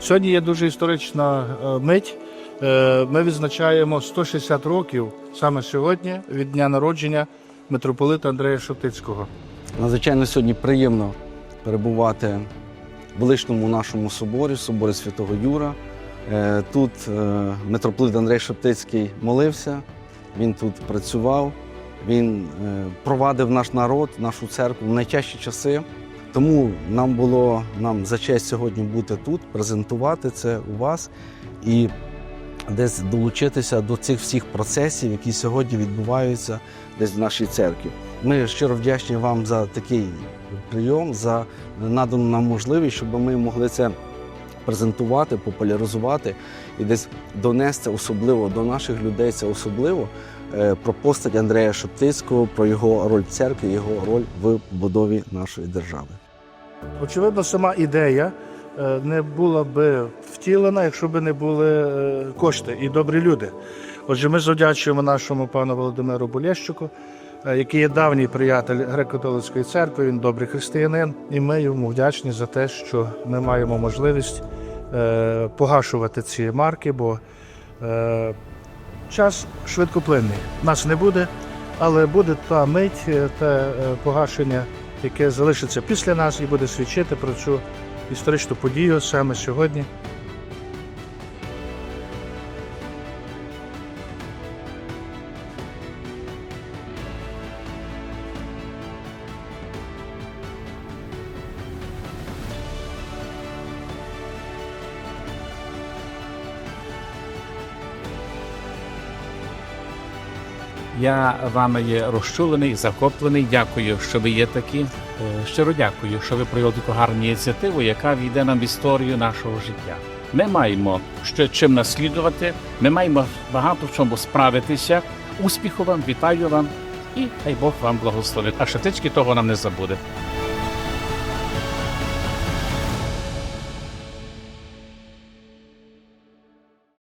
Сьогодні є дуже історична е, мить. Е, Ми відзначаємо 160 років саме сьогодні від дня народження митрополита Андрея Шептицького. Надзвичайно сьогодні приємно перебувати в величному нашому соборі, соборі Святого Юра. Е, Тут митрополит Андрей Шептицький молився, він тут працював, він провадив наш народ, нашу церкву в найтяжчі часи. Тому нам було нам за честь сьогодні бути тут, презентувати це у вас і десь долучитися до цих всіх процесів, які сьогодні відбуваються десь в нашій церкві. Ми щиро вдячні вам за такий прийом, за надану нам можливість, щоб ми могли це презентувати, популяризувати і десь донести особливо до наших людей, це особливо е, про постать Андрея Шептицького, про його роль в церкві, його роль в будові нашої держави. Очевидно, сама ідея е, не була би втілена, якщо б не були е, кошти і добрі люди. Отже, ми завдячуємо нашому пану Володимиру Болєщуку, е, який є давній приятель греко-католицької церкви, він добрий християнин, і ми йому вдячні за те, що ми маємо можливість е, погашувати ці марки, бо е, час швидкоплинний. Нас не буде, але буде та мить, е, те е, погашення яке залишиться після нас і буде свідчити про цю історичну подію саме сьогодні. Я вами є розчулений, захоплений. Дякую, що ви є такі. Е, Щиро дякую, що ви проявили таку гарну ініціативу, яка війде нам в історію нашого життя. Ми маємо ще чим наслідувати. Ми маємо багато в чому справитися. Успіху вам, вітаю вам і хай Бог вам благословить. А шатички того нам не забуде.